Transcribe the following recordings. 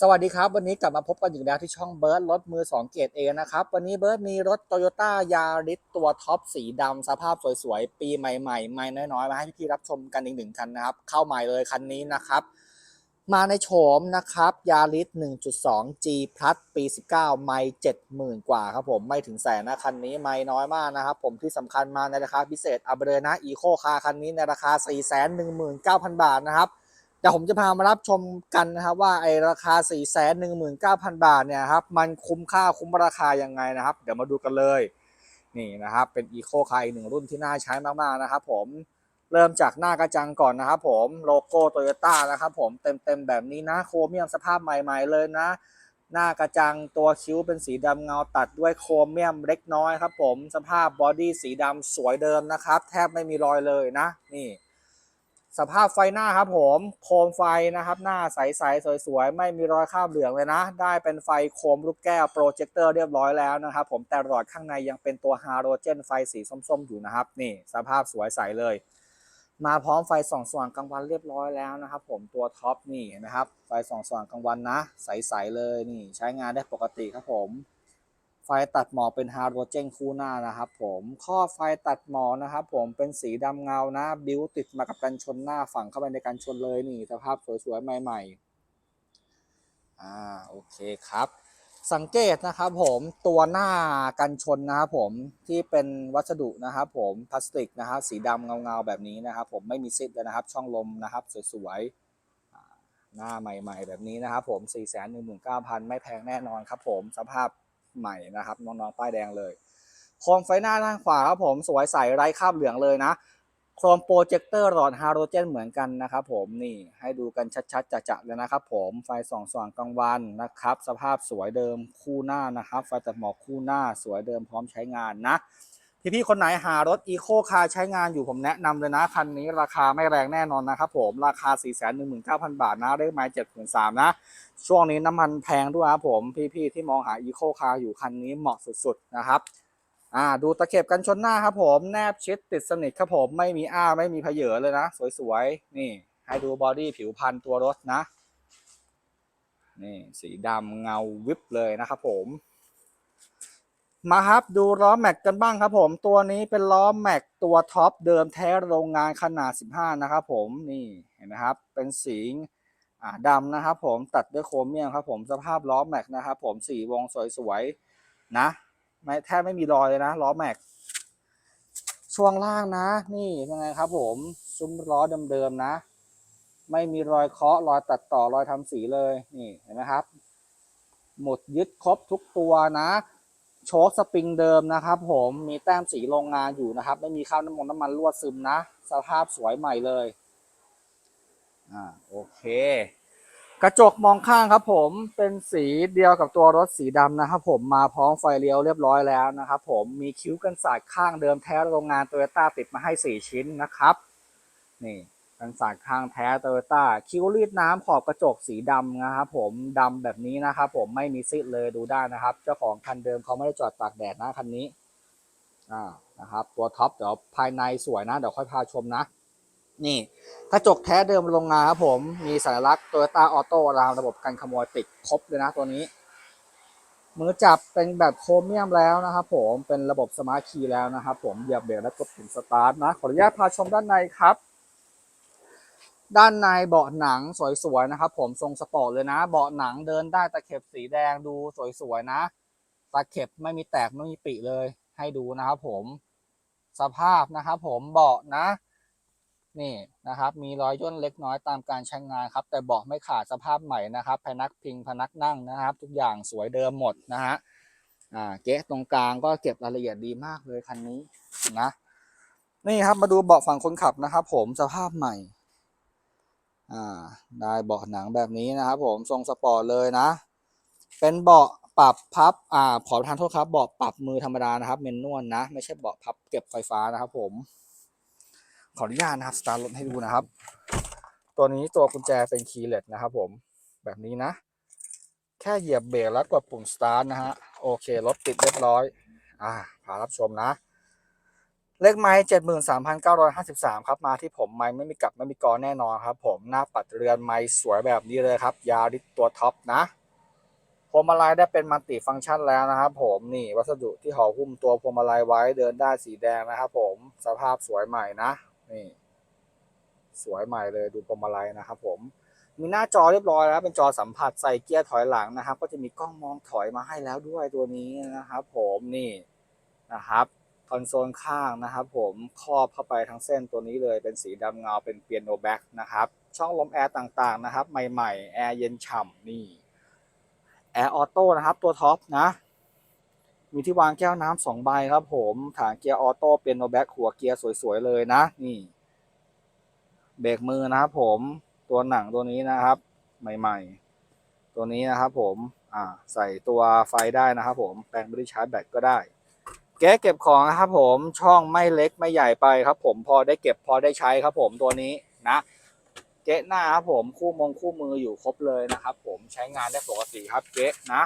สวัสดีครับ วันนี้กลับมาพบกันอีกแล้วที่ช่องเบิร์ดรถมือ 2 เกรดเอนะครับ วันนี้เบิร์ดมีรถ Toyota Yaris ตัวท็อปสีดำสภาพสวยๆ ปีใหม่ๆใหม่น้อยๆ มาให้พี่ๆรับชมกันอีกหนึ่งคันนะครับ เข้าใหม่เลยคันนี้นะครับ มาในโฉมนะครับ Yaris 1.2 G Plus ปี 19 ไม่70,000 กว่าครับผมไม่ถึงแสนนะคันนี้ไม่น้อยมากนะครับ ผมที่สำคัญมาในราคาพิเศษอัปเดตนะ Eco Car คันนี้ในราคา 419,000 บาทนะครับ ดี๋ยวผมจะพามารับชมกันนะครับว่าไอราคา 4 1 9 0 0 0 บาทเนี่ยครับมันคุ้มค่าคุ้มราคายังไงนะครับ เดี๋ยวมาดูกันเลยนี่นะครับเป็น Eco Car อีกหนึ่งรุ่นที่น่าใช้มากๆนะครับผมเริ่มจากหน้ากระจังก่อนนะครับผมโลโก้โตโยต้านะครับผมเต็มๆแบบนี้นะโครเมียมสภาพใหม่ๆเลยนะ หน้ากระจังตัวคิ้วเป็นสีดำเงาตัดด้วยโครเมียมเล็กน้อยครับผมสภาพบอดี้สีดำสวยเดิมนะครับ แทบไม่มีรอยเลยนะนี่ สภาพไฟหน้าครับผมโคมไฟนะครับหน้าใสๆสวยๆ ไม่มีรอยคราบเหลืองเลยนะ ได้เป็นไฟโคมลูกแก้วโปรเจคเตอร์เรียบร้อยแล้วนะครับผมแต่หลอดข้างในยังเป็นตัวฮาโลเจนไฟสีส้มๆอยู่นะครับนี่สภาพสวยใสเลย มาพร้อมไฟส่องสว่างกลางวันเรียบร้อยแล้วนะครับผมตัวท็อปนี่เห็นะครับไฟส่องสว่างกลางวันนะ ใสๆเลยนี่ใช้งานได้ปกติครับผม ไฟตัดหมอกเป็นฮาโลเจนคู่หน้านะครับผมข้อไฟตัดหมอกนะครับผมเป็นสีดำเงานะ บิวติดมากับกันชนหน้าฝั่งเข้าไปในกันชนเลยนี่สภาพสวยๆ ใหม่ๆอ่าโอเคครับ สังเกตนะครับผมตัวหน้ากันชนนะครับผมที่เป็นวัสดุนะครับผมพลาสติกนะครับสีดำเงาๆแบบนี้นะครับผมไม่มีซิปเลยนะครับ ช่องลมนะครับสวยๆหน้าใหม่ ๆ แบบนี้นะครับผม 4 1 9 0 0 0 ไม่แพงแน่นอนครับผม สภาพ ใหม่นะครับน้องๆป้ายแดงเลยโคมไฟหน้าด้านขวาครับผมสวยใสไร้คราบเหลืองเลยนะโครมโปรเจคเตอร์หลอดฮาโลเจนเหมือนกันนะครับผมนี่ให้ดูกันชัดๆจะๆเลยนะครับผมไฟส่องสว่างกลางวันนะครับสภาพสวยเดิมคู่หน้านะครับไฟตัดหมอกคู่หน้าสวยเดิมพร้อมใช้งานนะ พี่ๆคนไหนหารถอีโคคาร์ใช้งานอยู่ผมแนะนำเลยนะ คันนี้ราคาไม่แรงแน่นอนนะครับผมราคา 4 1 9 0 0 0 บาทนะเลขไม้7 3 0 0นะ ช่วงนี้น้ำมันแพงด้วยครับผมพี่ๆที่มองหาอีโคคาร์อยู่คันนี้เหมาะสุดๆนะครับอ่าดูตะเข็บกันชนหน้าครับผมแนบชิดติดสนิทครับผมไม่มีอ้าไม่มีเพเยอเลยนะ สวยๆนี่ให้ดูบอดี้ผิวพันตัวรถนะนี่สีดำเงาวิบเลยนะครับผม มาครับดูล้อแม็กกันบ้างครับผมตัวนี้เป็นล้อแม็กตัวท็อปเดิมแท้โรงงานขนาด 15 นะครับผมนี่เห็นไหมครับ เป็นสีดำนะครับผมตัดด้วยโครเมียมครับผมสภาพล้อแม็กนะครับผมสีวงสวยๆนะไม่แทบไม่มีรอยเลยนะล้อแม็กช่วงล่างนะ นี่ยังไงครับผมซุ้มล้อเดิมๆนะ ไม่มีรอยเคาะรอยตัดต่อรอยทำสีเลยนี่เห็นไหมครับ หมดยึดครบทุกตัวนะ โชคสปริงเดิมนะครับผมมีแต้มสีโรงงานอยู่นะครับ ไม่มีข้าวน้ำมันน้ำมันรั่วซึมนะ สภาพสวยใหม่เลยอ่าโอเค กระจกมองข้างครับผมเป็นสีเดียวกับตัวรถสีดำนะครับผมมาพร้อมไฟเลี้ยวเรียบร้อยแล้วนะครับผมมีคิ้วกันสาดข้างเดิมแท้โรงงานโตโยต้าติดมาให้ 4 ชิ้นนะครับ นี่ กันสาดข้างแท้โตโยต้าคิ้วรีดน้ำขอบกระจกสีดำนะครับผมดำแบบนี้นะครับผมไม่มีซิดเลยดูได้นะครับ เจ้าของคันเดิมเขาไม่ได้จอดตากแดดนะคันนี้อ่านะครับ ตัวท็อปเดี๋ยวภายในสวยนะเดี๋ยวค่อยพาชมนะ นี่กระจกแท้เดิมโรงงานครับผมมีสัญลักษณ์ Toyota Auto รามระบบกันขโมยติดครบเลยนะตัวนี้มือจับเป็นแบบโครเมียมแล้วนะครับผมเป็นระบบสมาร์ทคีย์แล้วนะครับผมเหยียบเบรกแล้วกดปุ่มสตาร์ทนะขออนุญาตพาชมด้านในครับ ด้านในเบาะหนังสวยๆนะครับ ผมทรงสปอร์ตเลยนะ เบาะหนังเดินได้ตะเข็บสีแดงดูสวยๆนะ ตะเข็บไม่มีแตกไม่มีปิเลย ให้ดูนะครับ ผมสภาพนะครับผมเบาะนะนี่นะครับ มีรอยย่นเล็กน้อยตามการใช้งานครับ แต่เบาะไม่ขาดสภาพใหม่นะครับพนักพิงพนักนั่งนะครับ ทุกอย่างสวยเดิมหมดนะฮะอ่าเก๊ะตรงกลางก็เก็บรายละเอียดดีมากเลยคันนี้นะ นี่ครับมาดูเบาะฝั่งคนขับนะครับ ผมสภาพใหม่ อ่าได้เบาะหนังแบบนี้นะครับผมทรงสปอร์ตเลยนะ เป็นเบาะปรับพับอ่าขอทานโทษครับเบาะปรับมือธรรมดานะครับ เมนนวลนะ ไม่ใช่เบาะพับเก็บไฟฟ้านะครับผม ขออนุญาตนะครับสตาร์ทรถให้ดูนะครับ ตัวนี้ตัวกุญแจเป็นคีย์เลสนะครับผมแบบนี้นะ แค่เหยียบเบรกแล้วกดปุ่มสตาร์ทนะฮะโอเครถติดเรียบร้อย อ่าพารับชมนะ เลขไม้เจ็ดหมื่นสามพันเก้าร้อยห้าสิบสามครับมาที่ผมไม้ไม่มีกลับไม่มีกอแน่นอนครับผมหน้าปัดเรือนไม้สวยแบบนี้เลยครับ ยาริสตัวท็อปนะพวงมาลัยได้เป็นมัลติฟังก์ชันแล้วนะครับผมนี่วัสดุที่ห่อหุ้มตัวพวงมาลัยไว้เดินได้สีแดงนะครับผมสภาพสวยใหม่นะนี่ สวยใหม่เลยดูพวงมาลัยนะครับผมมีหน้าจอเรียบร้อยแล้วเป็นจอสัมผัสใส่เกียร์ถอยหลังนะครับ ก็จะมีกล้องมองถอยมาให้แล้วด้วยตัวนี้นะครับผมนี่นะครับ คอนโซลข้างนะครับผมครอบเข้าไปทั้งเส้นตัวนี้เลยเป็นสีดำเงาเป็นเปียโนแบ็กนะครับช่องลมแอร์ต่างๆนะครับ ใหม่ๆ แอร์เย็นฉ่ำนี่แอร์ออโต้นะครับตัวท็อปนะ มีที่วางแก้วน้ำสองใบครับผมฐานเกียร์ออโต้เปียโนแบ็กหัวเกียร์สวยๆเลยนะ นี่เบรกมือนะครับผมตัวหนังตัวนี้นะครับ ใหม่ๆ ตัวนี้นะครับผมอ่าใส่ตัวไฟได้นะครับผมแปลงบริชาร์จแบตก็ได้ แก๊สเก็บของนะครับผมช่องไม่เล็กไม่ใหญ่ไปครับผมพอได้เก็บพอได้ใช้ครับผมตัวนี้นะเก๊หน้าครับผมคู่มงคู่มืออยู่ครบเลยนะครับผมใช้งานได้ปกติครับเก๊นะ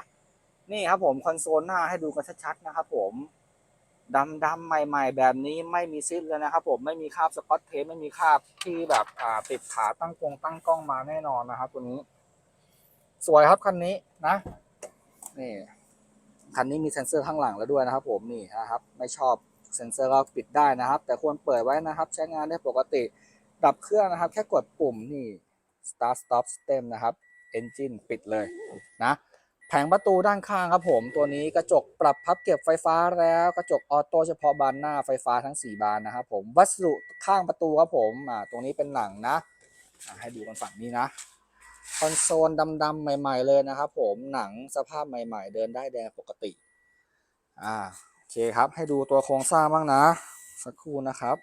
นี่ครับผมคอนโซลหน้าให้ดูกันชัดๆนะครับผมดำดำใหม่ ๆ แบบนี้ไม่มีซิปเลยนะครับผมไม่มีคราบสกอตเทปไม่มีคราบที่แบบอ่าติดขาตั้งกงตั้งกล้องมาแน่นอนนะครับตัวนี้ สวยครับคันนี้นะนี่ คันนี้มีเซ็นเซอร์ข้างหลังแล้วด้วยนะครับ ผมนี่นะครับไม่ชอบเซ็นเซอร์ก็ปิดได้นะครับ แต่ควรเปิดไว้นะครับ ใช้งานได้ปกติ ดับเครื่องนะครับ แค่กดปุ่มนี่ start stop stem นะครับ engine ปิดเลยนะแผงประตูด้านข้างครับผมตัวนี้กระจกปรับพับเก็บไฟฟ้าแล้ว กระจกออโต้เฉพาะบานหน้าไฟฟ้าทั้ง 4 บานนะครับผมวัสดุข้างประตูครับผมอ่าตรงนี้เป็นหนังนะ ให้ดูกันฝั่งนี้นะ คอนโซลดำๆใหม่ ๆ เลยนะครับผมหนังสภาพใหม่ ๆ เดินได้แดงปกติ อ่าโอเคครับ ให้ดูตัวโครงสร้างบ้างนะ สักครู่นะครับ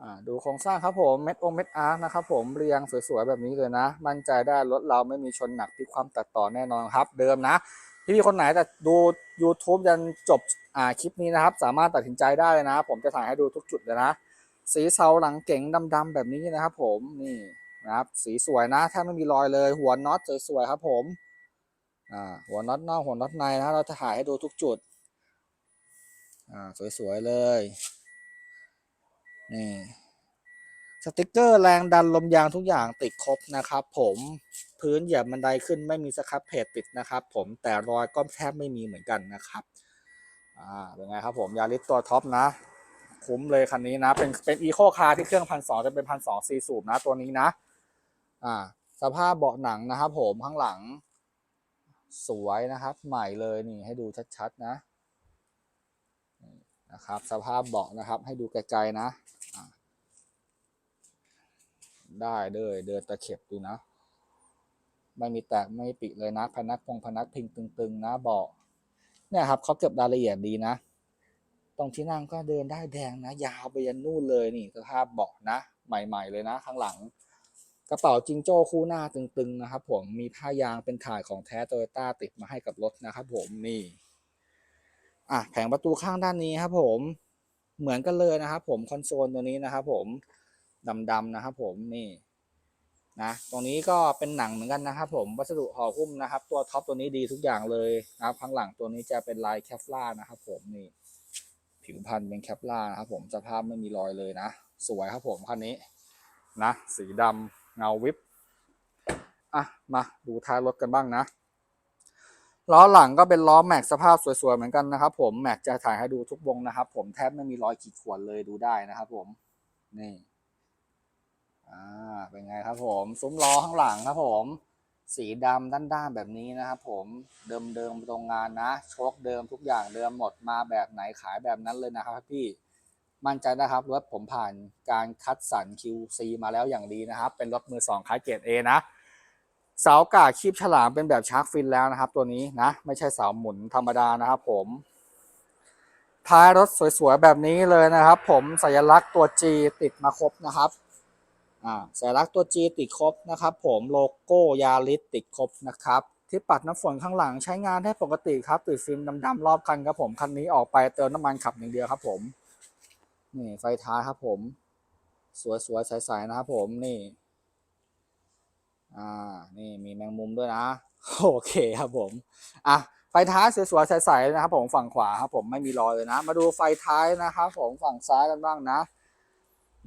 อ่าดูโครงสร้างครับผมเม็ดองเม็ดอาร์นะครับผมเรียงสวยๆแบบนี้เลยนะ มั่นใจได้รถเราไม่มีชนหนักที่ความตัดต่อแน่นอนครับ เดิมนะพี่คนไหนแต่ดู YouTube ยันจบอ่าคลิปนี้นะครับ สามารถตัดสินใจได้เลยนะ ผมจะถ่ายให้ดูทุกจุดเลยนะ สีเสาหลังเก๋งดำๆแบบนี้นะครับผมนี่ นะครับ สีสวยนะแทบไม่มีรอยเลย หัวน็อตสวยๆครับ ผมอ่าหัวน็อตนอกหัวน็อตในนะเราจะถ่ายให้ดูทุกจุดอ่าสวยๆเลยนี่สติกเกอร์แรงดันลมยางทุกอย่างติดครบนะครับ ผมพื้นเหยียบบันไดขึ้นไม่มีสครับเพจติดนะครับ ผมแต่รอยก็แทบไม่มีเหมือนกันนะครับอ่าเป็นไงครับผมยาริสตัวท็อปนะ คุ้มเลยคันนี้นะ เป็นเป็นอีโคคาร์ที่เครื่องพันสองจะเป็นพันสองซีสูบนะตัวนี้นะ อ่าสภาพเบาะหนังนะครับ ผมข้างหลัง สวยนะครับ ใหม่เลยนี่ให้ดูชัดๆนะนี่นะครับ สภาพเบาะนะครับ ให้ดูไกลๆนะได้เลยเดินตะเข็บดูนะ ไม่มีแตกไม่มีปิเลยนะ พนักพงพนักพิงตึง ๆ นะเบาะเนี่ยครับเขาเก็บรายละเอียดดีนะตรงที่นั่งก็เดินได้แดงนะ ยาวไปยันนู่นเลยนี่สภาพเบาะนะ ใหม่ ๆ เลยนะ ข้างหลัง กระเป๋าจิงโจ้คู่หน้าตึงๆนะครับ ผมมีผ้ายางเป็นถ่ายของแท้โตโยต้าติดมาให้กับรถนะครับผมนี่อะแผงประตูข้างด้านนี้ครับ ผมเหมือนกันเลยนะครับ ผมคอนโซลตัวนี้นะครับ ผมดำๆนะครับผมนี่นะตรงนี้ก็เป็นหนังเหมือนกันนะครับ ผมวัสดุห่อหุ้มนะครับ ตัวท็อปตัวนี้ดีทุกอย่างเลยนะครับข้างหลังตัวนี้จะเป็นลายแคฟลาร์นะครับ ผมนี่ ผิวพันธุ์เป็นแคปลาร์นะครับ ผมสภาพไม่มีรอยเลยนะสวยครับผมคันนี้นะสีดำ เงาวิบอะมาดูท้ายรถกันบ้างนะล้อหลังก็เป็นล้อแม็กสภาพสวยๆเหมือนกันนะครับ ผมแม็กจะถ่ายให้ดูทุกวงนะครับ ผมแทบไม่มีรอยขีดข่วนเลยดูได้นะครับ ผมนี่อ่าเป็นไงครับ ผมซุ้มล้อข้างหลังครับ ผมสีดำด้านๆแบบนี้นะครับ ผมเดิมๆตรงงานนะโชคเดิมทุกอย่างเดิมหมดมาแบบไหนขายแบบนั้นเลยนะครับพี่ มั่นใจนะครับรถผมผ่านการคัดสรร QC มาแล้วอย่างดีนะครับ เป็นรถมือสองคลายเกรด A นะเสากาคีบฉลามเป็นแบบชาร์กฟินแล้วนะครับ ตัวนี้นะ ไม่ใช่เสาหมุนธรรมดานะครับผมท้ายรถสวยๆแบบนี้เลยนะครับ ผมสัญลักษณ์ตัว G ติดมาครบนะครับอ่าสัญลักษณ์ตัว G ติดครบนะครับ ผมโลโก้ยาริสติดครบนะครับ ที่ปัดน้ำฝนข้างหลังใช้งานได้ปกติครับติดฟิล์มดำๆรอบคันครับผมคันนี้ออกไปเติมน้ำมันขับอย่างเดียวครับผม นี่ไฟท้ายครับผม สวยๆใสๆนะครับผมนี่ อ่า นี่มีแมงมุมด้วยนะ โอเคครับผม อะไฟท้ายสวยๆใสๆนะครับ ผมฝั่งขวาครับ ผมไม่มีรอยเลยนะ มาดูไฟท้ายนะครับ ผมฝั่งซ้ายกันบ้างนะ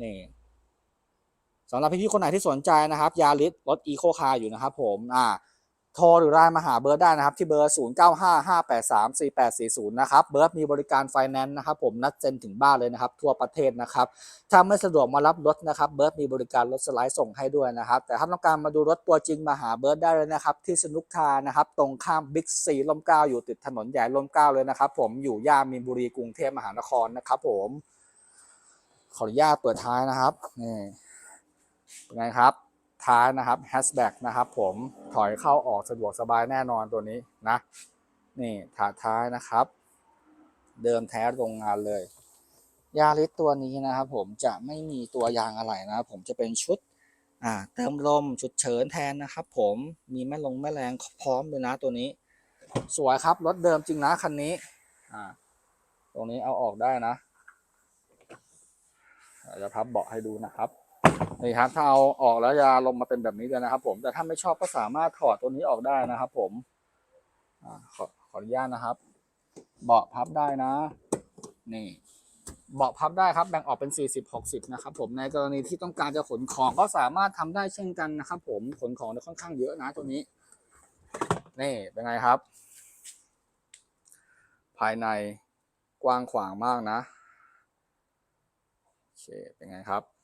นี่สำหรับพี่ๆคนไหนที่สนใจนะครับ ยาริสรถอีโคคาร์อยู่นะครับ ผม อ่า โทรหรือไลน์มาหาเบิร์ดได้นะครับ ที่เบอร์ 0 9 5 5 8 3 4 8 4 0 นะครับ เบิร์ดมีบริการไฟแนนซ์นะครับ ผมนัดเซ็นถึงบ้านเลยนะครับ ทั่วประเทศนะครับ ถ้าไม่สะดวกมารับรถนะครับ เบิร์ดมีบริการรถสไลด์ส่งให้ด้วยนะครับ แต่ถ้าต้องการมาดูรถตัวจริงมาหาเบิร์ดได้เลยนะครับ ที่สนุกคานะครับ ตรงข้ามบิ๊กซีลมเก้าอยู่ติดถนนใหญ่ลมเก้าเลยนะครับ ผมอยู่ย่านมีนบุรีกรุงเทพมหานครนะครับ ผมขออนุญาตเปิดท้ายนะครับนี่เป็นไงครับ ท้ายนะครับแฮชแบ็กนะครับผมถอยเข้าออกสะดวกสบายแน่นอนตัวนี้นะ นี่ถาท้ายนะครับ เดิมแท้โรงงานเลยยาริสตัวนี้นะครับผมจะไม่มีตัวยางอะไรนะผมจะเป็นชุดอ่าเติมลมชุดเฉินแทนนะครับผมมีแม่ลงแม่แรงพร้อมเลยนะตัวนี้ สวยครับรถเดิมจริงนะคันนี้อ่าตรงนี้เอาออกได้นะเดี๋ยวจะพับเบาะให้ดูนะครับ นี่ครับถ้าเอาออกแล้วจะลงมาเป็นแบบนี้เลยนะครับ ผมแต่ถ้าไม่ชอบก็สามารถถอดตัวนี้ออกได้นะครับ ผมอขอขออนุญาตนะครับ เบาะพับได้นะ นี่เบาะพับได้ครับแบ่งออกเป็น 40 60 นะครับ ผมในกรณีที่ต้องการจะขนของก็สามารถทำได้เช่นกันนะครับ ผมขนของค่อนข้างเยอะนะตัวนี้ นี่เป็นไงครับ ภายในกว้างขวางมากนะโอเคเป็นไงครับ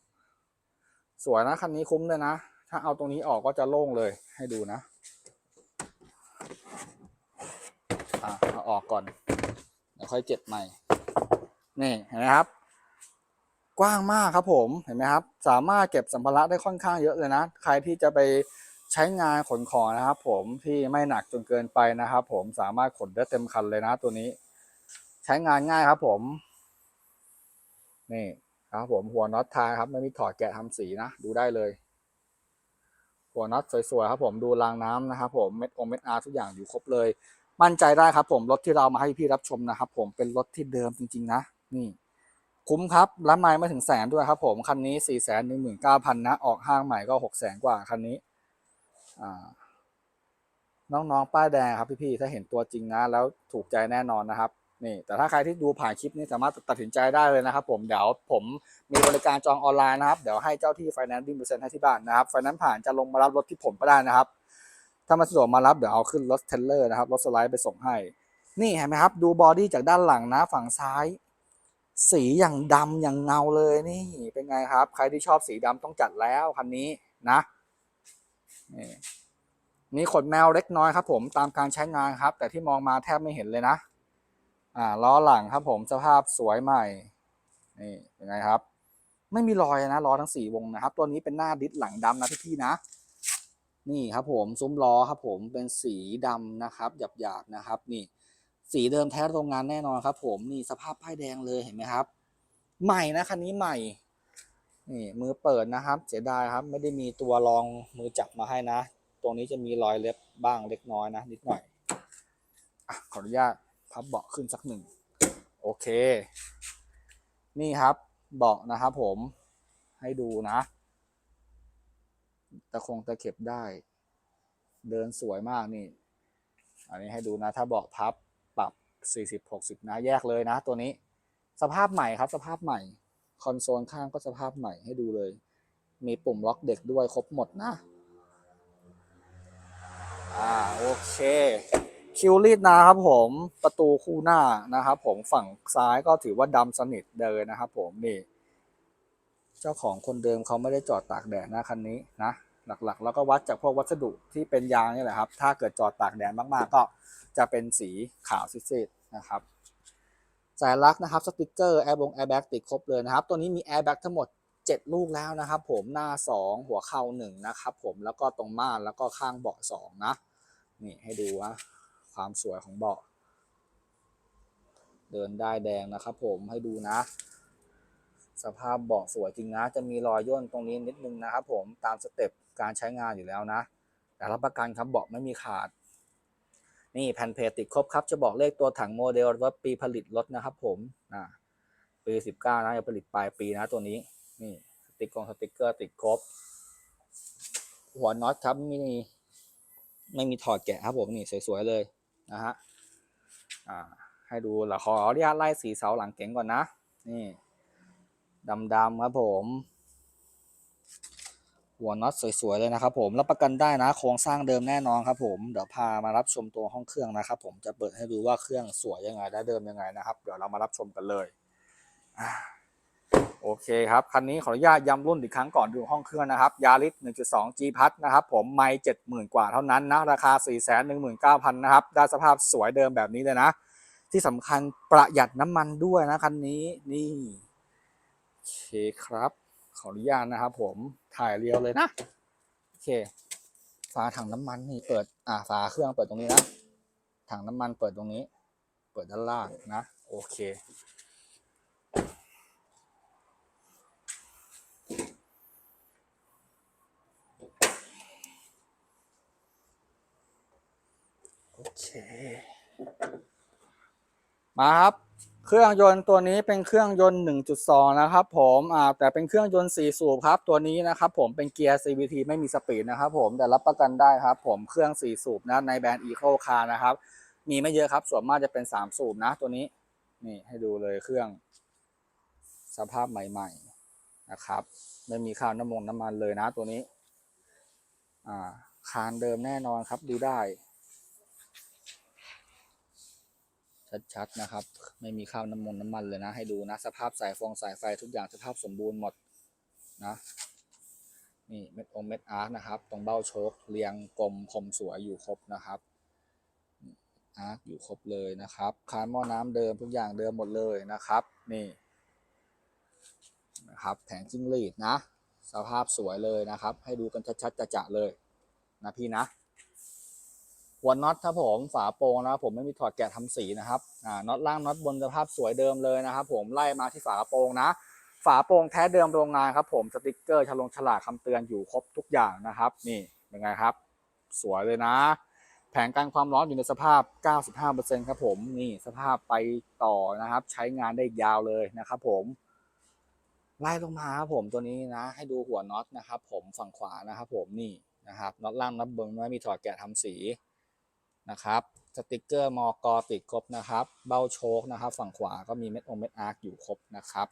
สวยนะคันนี้คุ้มเลยนะ ถ้าเอาตรงนี้ออกก็จะโล่งเลยให้ดูนะอะเอาออกก่อนเดี๋ยวค่อยเจ็ดใหม่ นี่เห็นไหมครับ กว้างมากครับผมเห็นไหมครับ สามารถเก็บสัมภาระได้ค่อนข้างเยอะเลยนะ ใครที่จะไปใช้งานขนของนะครับ ผมที่ไม่หนักจนเกินไปนะครับ ผมสามารถขนได้เต็มคันเลยนะ ตัวนี้ ใช้งานง่ายครับผม นี่ ครับผมหัวน็อตท้ายครับ ไม่มีถอดแกะทำสีนะ ดูได้เลย หัวน็อตสวยๆครับผมดูรางน้ำนะครับผมเม็ดองเม็ดอาร์ทุกอย่างอยู่ครบเลย มั่นใจได้ครับผมรถที่เรามาให้พี่รับชมนะครับผมเป็นรถที่เดิมจริง ๆ นะ นี่ คุ้มครับและไม่ไม่ถึงแสนด้วยครับผมคันนี้สี่แสนหนึ่งหมื่นเก้าพันนะออกห้างใหม่ก็หกแสนกว่าคันนี้อ่าน้องๆ ป้ายแดงครับพี่ๆ ถ้าเห็นตัวจริงนะ แล้วถูกใจแน่นอนนะครับ นี่แต่ถ้าใครที่ดูผ่านคลิปนี้สามารถตัดสินใจได้เลยนะครับ ผมเดี๋ยวผมมีบริการจองออนไลน์นะครับ เดี๋ยวให้เจ้าที่ไฟแนนซ์ดิ้งเปอร์เซ็นต์ให้ที่บ้านนะครับไฟแนนซ์ผ่านจะลงมารับรถที่ผมก็ได้นะครับ ถ้ามาสะดวกมารับเดี๋ยวเอาขึ้นรถเทรลเลอร์นะครับรถสไลด์ไปส่งให้ นี่เห็นไหมครับ ดูบอดี้จากด้านหลังนะฝั่งซ้าย สีอย่างดำอย่างเงาเลยนี่เป็นไงครับ ใครที่ชอบสีดำต้องจัดแล้วคันนี้นะนี่นี่ขนแมวเล็กน้อยครับ ผมตามการใช้งานครับ แต่ที่มองมาแทบไม่เห็นเลยนะ อ่าล้อหลังครับผมสภาพสวยใหม่นี่เป็นไงครับ ไม่มีรอยนะล้อทั้งสี่วงนะครับ ตัวนี้เป็นหน้าดิสหลังดำนะพี่ๆนะ นี่ครับผมซุ้มล้อครับผมเป็นสีดำนะครับหยาบๆนะครับ นี่ สีเดิมแท้โรงงานแน่นอนครับ ผมนี่สภาพป้ายแดงเลยเห็นไหมครับ ใหม่นะคันนี้ใหม่นี่มือเปิดนะครับ เสียดายครับ ไม่ได้มีตัวรองมือจับมาให้นะ ตรงนี้จะมีรอยเล็บบ้างเล็กน้อยนะนิดหน่อยอขออนุญาต พับเบาะขึ้นสักหนึ่งโอเค นี่ครับเบาะนะครับผมให้ดูนะตะคงตะเข็บได้ เดินสวยมากนี่ อันนี้ให้ดูนะ ถ้าเบาะพับปรับ 40 60 นะแยกเลยนะ ตัวนี้ สภาพใหม่ครับ สภาพใหม่ คอนโซลข้างก็สภาพใหม่ให้ดูเลย มีปุ่มล็อกเด็กด้วยครบหมดนะ อ่า โอเค คิวรีดนะครับผมประตูคู่หน้านะครับ ผมฝั่งซ้ายก็ถือว่าดำสนิทเลยนะครับ ผมนี่ เจ้าของคนเดิมเขาไม่ได้จอดตากแดดนะคันนี้นะหลักๆ แล้วก็วัดจากพวกวัสดุที่เป็นยางนี่แหละครับ ถ้าเกิดจอดตากแดดมากๆ ก็จะเป็นสีขาวซีดๆนะครับสายลักนะครับสติกเกอร์แอร์บงแอร์แบ็กติดครบเลยนะครับ ตัวนี้มีแอร์แบ็กทั้งหมด 7 ลูกแล้วนะครับ ผมหน้า 2 หัวเข่า1นะครับ ผมแล้วก็ตรงม่านแล้วก็ข้างเบาะ2นะนี่ให้ดูว่า ความสวยของเบาะ เดินได้แดงนะครับผมให้ดูนะ สภาพเบาะสวยจริงนะ จะมีรอยย่นตรงนี้นิดนึงนะครับผมตามสเต็ปการใช้งานอยู่แล้วนะ แต่รับประกันครับเบาะไม่มีขาด นี่แผ่นเพจติดครบครับ จะบอกเลขตัวถังโมเดลรถปีผลิตรถนะครับผมอ่าปี19นะจะผลิตปลายปีนะตัวนี้ นี่สติกกองสติกเกอร์ติดครบ หัวน็อตครับไม่มีไม่มีถอดแกะครับผมนี่สวยๆเลย นะฮะอ่าให้ดูละขออนุญาตไล่สีเสาหลังเก๋งก่อนนะ นี่ดำๆครับผม หัวน็อตสวยๆเลยนะครับผมรับประกันได้นะ โครงสร้างเดิมแน่นอนครับผม เดี๋ยวพามารับชมตัวห้องเครื่องนะครับผมจะเปิดให้ดูว่าเครื่องสวยยังไงและเดิมยังไงนะครับ เดี๋ยวเรามารับชมกันเลยอ่า โอเคครับ คันนี้ขออนุญาตย้ำรุ่นอีกครั้งก่อนดูห้องเครื่องนะครับยาริส1.2 G พัทนะครับผมไม่เจ็ดหมื่นกว่าเท่านั้นนะ ราคา 4 1 9 0 0 0 นะครับ ได้สภาพสวยเดิมแบบนี้เลยนะ ที่สำคัญประหยัดน้ำมันด้วยนะ คันนี้นี่โอเคครับ ขออนุญาตนะครับผมถ่ายเรียวเลยนะ โอเค ฝาถังน้ำมันนี่เปิดอ่าฝาเครื่องเปิดตรงนี้นะถังน้ำมันเปิดตรงนี้ เปิดด้านล่างนะ โอเค มาครับเครื่องยนต์ตัวนี้เป็นเครื่องยนต์ 1.2 นะครับผมอ่าแต่เป็นเครื่องยนต์ 4 สูบครับ ตัวนี้นะครับผมเป็นเกียร์ CVT ไม่มีสปีดนะครับผมแต่รับประกันได้ครับผมเครื่อง 4 สูบนะในแบรนด์ Eco Car นะครับ มีไม่เยอะครับส่วนมากจะเป็น 3 สูบนะตัวนี้นี่ให้ดูเลยเครื่อง สภาพใหม่ๆนะครับ ไม่มีข้าวน้ำมงน้ำมันเลยนะตัวนี้อ่าคานเดิมแน่นอนครับดูได้ ชัดๆนะครับ ไม่มีข้าวน้ำมันน้ำมันเลยนะ ให้ดูนะ สภาพสายฟองสายไฟทุกอย่างสภาพสมบูรณ์หมดนะนี่เม็ดองเม็ดอาร์คนะครับ ตรงเบ้าโชคเรียงกลมคมสวยอยู่ครบนะครับอาร์คอยู่ครบเลยนะครับคานหม้อน้ำเดิมทุกอย่างเดิมหมดเลยนะครับนี่นะครับแผงจิ้งหรีดนะ สภาพสวยเลยนะครับ ให้ดูกันชัดๆจะๆเลยนะพี่นะ หัวน็อตครับผมฝาโปรงนะครับผมไม่มีถอดแกะทำสีนะครับอ่าน็อตล่างน็อตบนสภาพสวยเดิมเลยนะครับผมไล่มาที่ฝาโปรงนะ ฝาโปรงแท้เดิมโรงงานครับผมสติกเกอร์ฉลงฉลากคำเตือนอยู่ครบทุกอย่างนะครับ นี่เป็นไงครับ สวยเลยนะ แผงกันความร้อนอยู่ในสภาพ 95%ครับผมนี่สภาพไปต่อนะครับ ใช้งานได้อีกยาวเลยนะครับ ผมไล่ลงมาครับผมตัวนี้นะ ให้ดูหัวน็อตนะครับ ผมฝั่งขวานะครับ ผมนี่นะครับน็อตล่างน็อตบนไม่มีถอดแกะทำสี นะครับสติกเกอร์มอกอติดครบนะครับ เบ้าโชคนะครับ ฝั่งขวาก็มีเม็ดองเม็ดอาร์คอยู่ครบนะครับ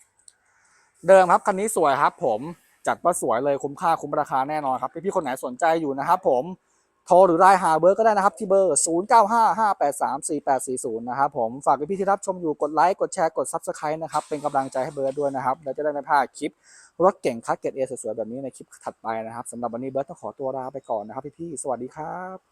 เดิมครับคันนี้สวยครับ ผมจัดว่าสวยเลยคุ้มค่าคุ้มราคาแน่นอนครับพี่ๆคนไหนสนใจอยู่นะครับ ผมโทรหรือไลน์หาเบอร์ก็ได้นะครับที่เบอร์ 0955834840 นะครับผมฝากพี่ๆที่รับชมอยู่กดไลค์กดแชร์กด Subscribe นะครับเป็นกำลังใจให้เบิร์ดด้วยนะครับแล้วจะได้ไม่พลาดคลิป รถเก่งคัสเกตเอสวยๆแบบนี้ในคลิปถัดไปนะครับสำหรับวันนี้เบิร์ดต้องขอตัวลาไปก่อนนะครับพี่ๆสวัสดีครับ